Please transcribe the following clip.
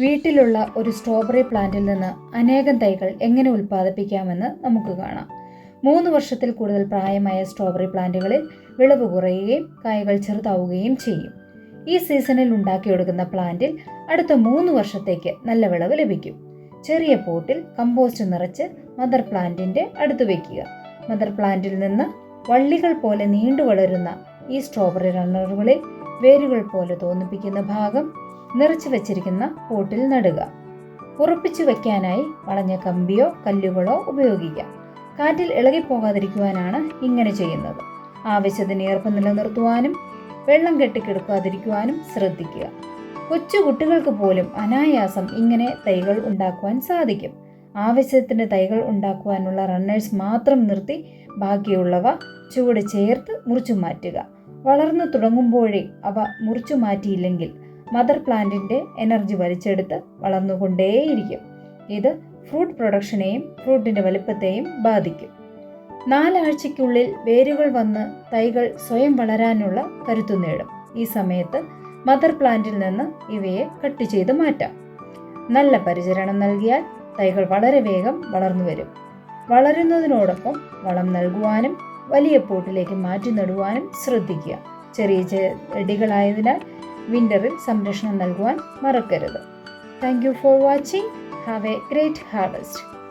വീട്ടിലുള്ള ഒരു സ്ട്രോബെറി പ്ലാന്റിൽ നിന്ന് അനേകം തൈകൾ എങ്ങനെ ഉൽപ്പാദിപ്പിക്കാമെന്ന് നമുക്ക് കാണാം. മൂന്ന് വർഷത്തിൽ കൂടുതൽ പ്രായമായ സ്ട്രോബെറി പ്ലാന്റുകളിൽ വിളവ് കുറയുകയും കായകൾ ചെറുതാവുകയും ചെയ്യും. ഈ സീസണിൽ ഉണ്ടാക്കിയെടുക്കുന്ന പ്ലാന്റിൽ അടുത്ത മൂന്ന് വർഷത്തേക്ക് നല്ല വിളവ് ലഭിക്കും. ചെറിയ പോട്ടിൽ കമ്പോസ്റ്റ് നിറച്ച് മദർ പ്ലാന്റിന്റെ അടുത്ത് വയ്ക്കുക മദർ പ്ലാന്റിൽ നിന്ന് വള്ളികൾ പോലെ നീണ്ടു വളരുന്ന ഈ സ്ട്രോബെറി റണ്ണറുകളിൽ വേരുകൾ പോലെ തോന്നിപ്പിക്കുന്ന ഭാഗം നിറച്ചു വച്ചിരിക്കുന്ന പോട്ടിൽ നടുക. ഉറപ്പിച്ചു വയ്ക്കാനായി വളഞ്ഞ കമ്പിയോ കല്ലുകളോ ഉപയോഗിക്കാം. കാറ്റിൽ ഇളകിപ്പോകാതിരിക്കുവാനാണ് ഇങ്ങനെ ചെയ്യുന്നത്. ആവശ്യത്തിന് ഈർപ്പം നിലനിർത്തുവാനും വെള്ളം കെട്ടിക്കിടക്കാതിരിക്കുവാനും ശ്രദ്ധിക്കുക. കൊച്ചു കുട്ടികൾക്ക് പോലും അനായാസം ഇങ്ങനെ തൈകൾ ഉണ്ടാക്കുവാൻ സാധിക്കും. ആവശ്യത്തിന് തൈകൾ ഉണ്ടാക്കുവാനുള്ള റണ്ണേഴ്സ് മാത്രം നിർത്തി ബാക്കിയുള്ളവ ചുവട് ചേർത്ത് മുറിച്ചു മാറ്റുക. വളർന്നു തുടങ്ങുമ്പോഴേ അവ മുറിച്ചു മാറ്റിയില്ലെങ്കിൽ മദർ പ്ലാന്റിന്റെ എനർജി വലിച്ചെടുത്ത് വളർന്നുകൊണ്ടേയിരിക്കും. ഇത് ഫ്രൂട്ട് പ്രൊഡക്ഷനെയും ഫ്രൂട്ടിന്റെ വലിപ്പത്തെയും ബാധിക്കും. നാലാഴ്ചയ്ക്കുള്ളിൽ വേരുകൾ വന്ന് തൈകൾ സ്വയം വളരാനുള്ള കരുത്തു നേടും. ഈ സമയത്ത് മദർ പ്ലാന്റിൽ നിന്ന് ഇവയെ കട്ട് ചെയ്ത് മാറ്റാം. നല്ല പരിചരണം നൽകിയാൽ തൈകൾ വളരെ വേഗം വളർന്നു വരും. വളരുന്നതിനോടൊപ്പം വളം നൽകുവാനും വലിയ പോട്ടിലേക്ക് മാറ്റി നടുവാനും ശ്രദ്ധിക്കുക. ചെറിയ ചെടികളായതിനാൽ വിന്ററിൽ സംരക്ഷണം നൽകുവാൻ മറക്കരുത്. Thank you for watching. Have a great harvest.